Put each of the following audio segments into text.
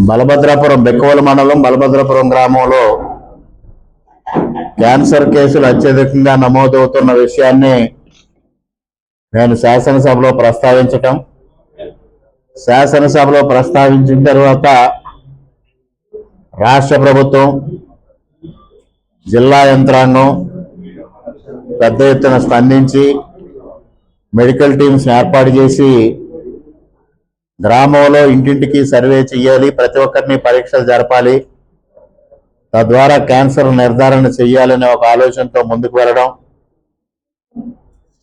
బలభద్రాపురం బెక్కవల మండలం బలభద్రాపురం గ్రామంలో క్యాన్సర్ కేసులు అత్యధికంగా నమోదవుతున్న విషయాన్ని నేను శాసనసభలో ప్రస్తావించటం. శాసనసభలో ప్రస్తావించిన తర్వాత రాష్ట్ర ప్రభుత్వం జిల్లా యంత్రాంగం పెద్ద ఎత్తున స్పందించి మెడికల్ టీమ్స్ ఏర్పాటు చేసి గ్రామంలో ఇంటింటికి సర్వే చేయాలి ప్రతి ఒక్కరిని పరీక్షలు జరపాలి. తద్వారా క్యాన్సర్ నిర్ధారణ చేయాలనే ఒక ఆలోచనతో ముందుకు వెళ్ళడం.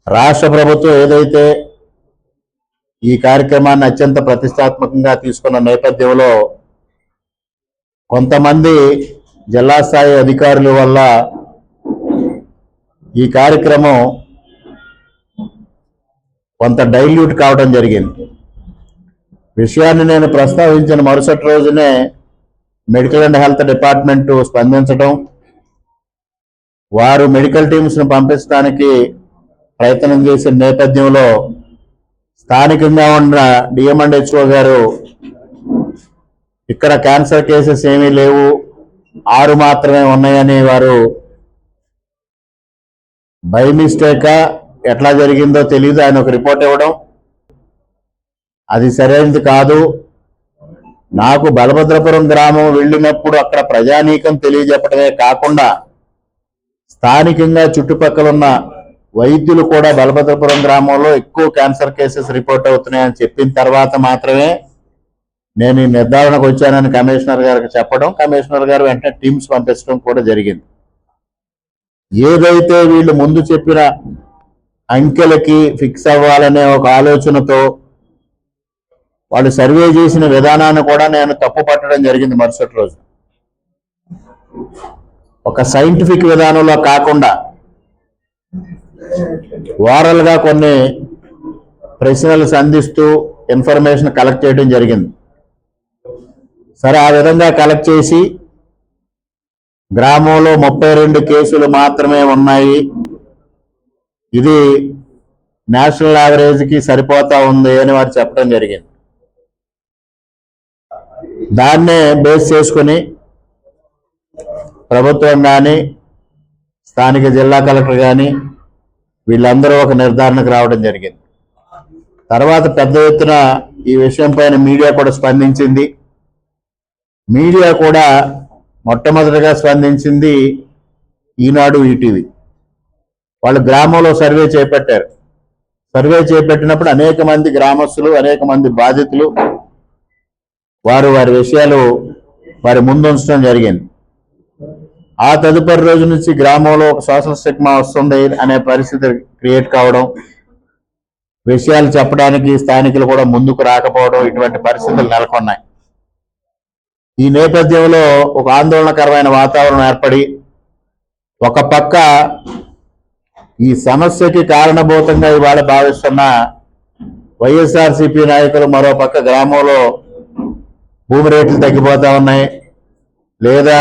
రాష్ట్ర ప్రభుత్వం ఏదైతే ఈ కార్యక్రమాన్ని అత్యంత ప్రతిష్టాత్మకంగా తీసుకున్న నేపథ్యంలో కొంతమంది జిల్లా స్థాయి అధికారుల వల్ల ఈ కార్యక్రమం కొంత డైల్యూట్ కావడం జరిగింది. విషయాన్ని నేను ప్రస్తావించిన మరుసటి రోజునే మెడికల్ అండ్ హెల్త్ డిపార్ట్మెంట్ స్పందించడం వారు మెడికల్ టీమ్స్ను పంపించడానికి ప్రయత్నం చేసిన నేపథ్యంలో స్థానికంగా ఉన్న డిఎం హెచ్ఓ గారు ఇక్కడ క్యాన్సర్ కేసెస్ ఏమీ లేవు ఆరు మాత్రమే ఉన్నాయని వారు బై మిస్టేకా ఎట్లా జరిగిందో తెలియదు ఆయన ఒక రిపోర్ట్ ఇవ్వడం. అది సరైనది కాదు. నాకు బలభద్రపురం గ్రామం వెళ్ళినప్పుడు అక్కడ ప్రజానీకం తెలియజెప్పడమే కాకుండా స్థానికంగా చుట్టుపక్కల ఉన్న వైద్యులు కూడా బలభద్రపురం గ్రామంలో ఎక్కువ క్యాన్సర్ కేసెస్ రిపోర్ట్ అవుతున్నాయని చెప్పిన తర్వాత మాత్రమే నేను ఈ నిర్ధారణకు వచ్చానని కమిషనర్ గారికి చెప్పడం కమిషనర్ గారు వెంటనే టీమ్స్ పంపించడం కూడా జరిగింది. ఏదైతే వీళ్ళు ముందు చెప్పిన అంకెలకి ఫిక్స్ అవ్వాలనే ఒక ఆలోచనతో వాళ్ళు సర్వే చేసిన విధానాన్ని కూడా నేను తప్పు పట్టడం జరిగింది మరుసటి రోజు. ఒక సైంటిఫిక్ విధానంలో కాకుండా ఓరల్ కొన్ని ప్రశ్నలు సంధిస్తూ ఇన్ఫర్మేషన్ కలెక్ట్ చేయడం జరిగింది. సరే ఆ విధంగా కలెక్ట్ చేసి గ్రామంలో ముప్పై రెండు కేసులు మాత్రమే ఉన్నాయి. ఇది నేషనల్ యావరేజ్కి సరిపోతా ఉంది అని వారు చెప్పడం జరిగింది. దాన్నే బేస్ చేసుకుని ప్రభుత్వం కానీ స్థానిక జిల్లా కలెక్టర్ కానీ వీళ్ళందరూ ఒక నిర్ధారణకు రావడం జరిగింది. తర్వాత పెద్ద ఎత్తున ఈ విషయం పైన మీడియా కూడా స్పందించింది. మీడియా కూడా మొట్టమొదటిగా స్పందించింది ఈనాడు ఈటీవీ. వాళ్ళు గ్రామంలో సర్వే చేపట్టారు. సర్వే చేపట్టినప్పుడు అనేక మంది గ్రామస్తులు అనేక మంది బాధితులు వారు వారి విషయాలు వారి ముందు ఉంచడం జరిగింది. ఆ తదుపరి రోజు నుంచి గ్రామంలో ఒక సోషల్ స్టిగ్మా వస్తుంది అనే పరిస్థితి క్రియేట్ కావడం విషయాలు చెప్పడానికి స్థానికులు కూడా ముందుకు రాకపోవడం ఇటువంటి పరిస్థితులు నెలకొన్నాయి. ఈ నేపథ్యంలో ఒక ఆందోళనకరమైన వాతావరణం ఏర్పడి ఒక పక్క ఈ సమస్యకి కారణభూతంగా ఇవాళ భావిస్తున్న వైఎస్ఆర్సీపీ నాయకులు మరో పక్క గ్రామంలో భూమి రేట్లు తగ్గిపోతా ఉన్నాయి. లేదా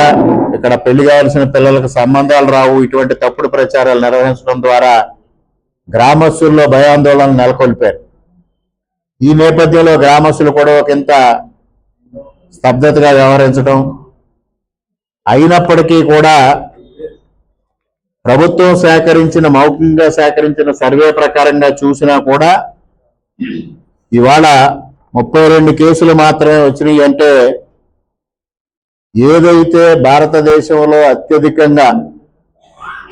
ఇక్కడ పెళ్ళి కావాల్సిన పిల్లలకు సంబంధాలు రావు. ఇటువంటి తప్పుడు ప్రచారాలు నిర్వహించడం ద్వారా గ్రామస్తుల్లో భయాందోళన నెలకొల్పారు. ఈ నేపథ్యంలో గ్రామస్తులు కూడా ఒకంత స్తబ్దతగా వ్యవహరించడం అయినప్పటికీ కూడా ప్రభుత్వం సేకరించిన మౌఖికంగా సేకరించిన సర్వే ప్రకారంగా చూసినా కూడా ఇవాళ ముప్పై రెండు కేసులు మాత్రమే వచ్చినాయి అంటే ఏదైతే భారతదేశంలో అత్యధికంగా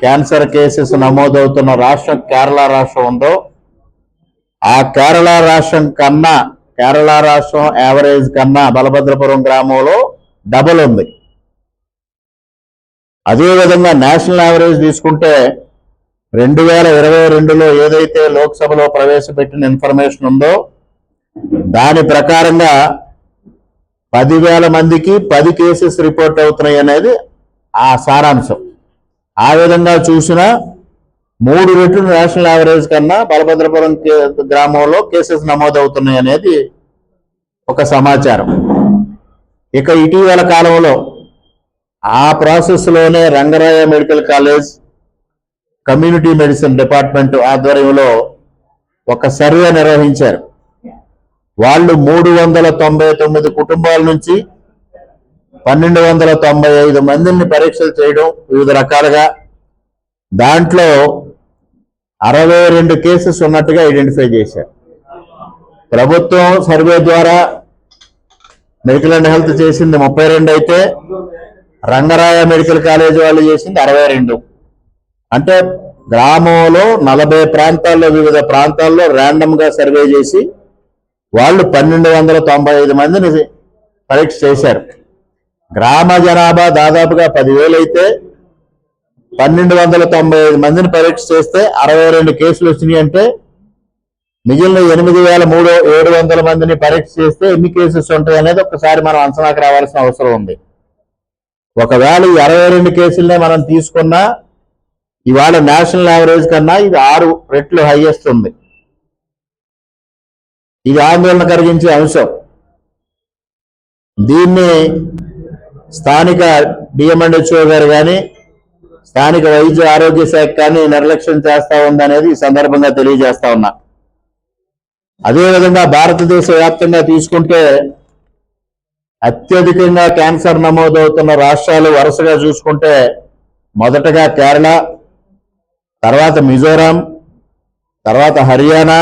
క్యాన్సర్ కేసెస్ నమోదవుతున్న రాష్ట్రం కేరళ రాష్ట్రం ఉందో ఆ కేరళ రాష్ట్రం కన్నా కేరళ రాష్ట్రం యావరేజ్ కన్నా బలభద్రపురం గ్రామంలో డబుల్ ఉంది. అదేవిధంగా నేషనల్ యావరేజ్ తీసుకుంటే రెండు వేల ఇరవై రెండులో ఏదైతే లోక్సభలో ప్రవేశపెట్టిన ఇన్ఫర్మేషన్ ఉందో దాని ప్రకారంగా పదివేల మందికి పది కేసెస్ రిపోర్ట్ అవుతున్నాయి అనేది ఆ సారాంశం. ఆ విధంగా చూసిన మూడు రెట్లు నేషనల్ యావరేజ్ కన్నా బలభద్రపురం గ్రామంలో కేసెస్ నమోదవుతున్నాయి అనేది ఒక సమాచారం. ఇక ఇటీవల కాలంలో ఆ ప్రాసెస్లోనే Rangaraya medical college community medicine department ఆధ్వర్యంలో ఒక సర్వే నిర్వహించారు. వాళ్ళు మూడు వందల తొంభై తొమ్మిది కుటుంబాల నుంచి పన్నెండు వందల తొంభై ఐదు మందిని పరీక్షలు చేయడం వివిధ రకాలుగా. దాంట్లో అరవై రెండు కేసెస్ ఉన్నట్టుగా ఐడెంటిఫై చేశారు. ప్రభుత్వం సర్వే ద్వారా మెడికల్ అండ్ హెల్త్ చేసింది ముప్పై రెండు అయితే రంగరాయ మెడికల్ కాలేజ్ వాళ్ళు చేసింది అరవై రెండు. అంటే గ్రామంలో నలభై ప్రాంతాల్లో వివిధ ప్రాంతాల్లో ర్యాండమ్గా సర్వే చేసి వాళ్ళు పన్నెండు వందల తొంభై ఐదు మందిని పరీక్ష చేశారు. గ్రామ జనాభా దాదాపుగా పదివేలు అయితే పన్నెండు వందల తొంభై ఐదు మందిని పరీక్ష చేస్తే అరవై రెండు కేసులు వచ్చినాయి అంటే మిగిలిన ఎనిమిది వేల మూడు ఏడు వందల మందిని పరీక్ష చేస్తే ఎన్ని కేసెస్ ఉంటాయి అనేది ఒకసారి మనం అంచనాకు రావాల్సిన అవసరం ఉంది. ఒకవేళ ఈ అరవై రెండు కేసులనే మనం తీసుకున్నా ఇవాళ నేషనల్ యావరేజ్ కన్నా ఇది ఆరు రెట్లు హైయెస్ట్ ఉంది. ఇది ఆందోళన కలిగించే అంశం. దీన్ని స్థానిక డిఎంఎండ్హెచ్ఓ గారు కానీ స్థానిక వైద్య ఆరోగ్య శాఖ కానీ నిర్లక్ష్యం చేస్తా ఉందనేది ఈ సందర్భంగా తెలియజేస్తా ఉన్నా. అదేవిధంగా భారతదేశ వ్యాప్తంగా తీసుకుంటే అత్యధికంగా క్యాన్సర్ నమోదవుతున్న రాష్ట్రాలు వరుసగా చూసుకుంటే మొదటగా కేరళ తర్వాత మిజోరాం తర్వాత హర్యానా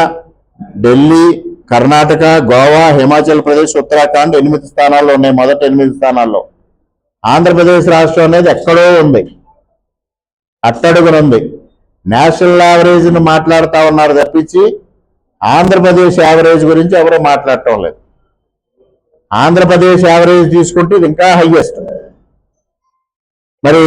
ఢిల్లీ కర్ణాటక గోవా హిమాచల్ ప్రదేశ్ ఉత్తరాఖండ్ ఎనిమిది స్థానాల్లో ఉన్నాయి. మొదటి ఎనిమిది స్థానాల్లో. ఆంధ్రప్రదేశ్ రాష్ట్రం అనేది ఎక్కడో ఉంది. అట్టడుగునుంది. నేషనల్ యావరేజ్ని మాట్లాడుతూ మాట్లాడుతా ఉన్నారు తప్పించి ఆంధ్రప్రదేశ్ యావరేజ్ గురించి ఎవరూ మాట్లాడటం లేదు. ఆంధ్రప్రదేశ్ యావరేజ్ తీసుకుంటే ఇది ఇంకా హైయెస్ట్ మరి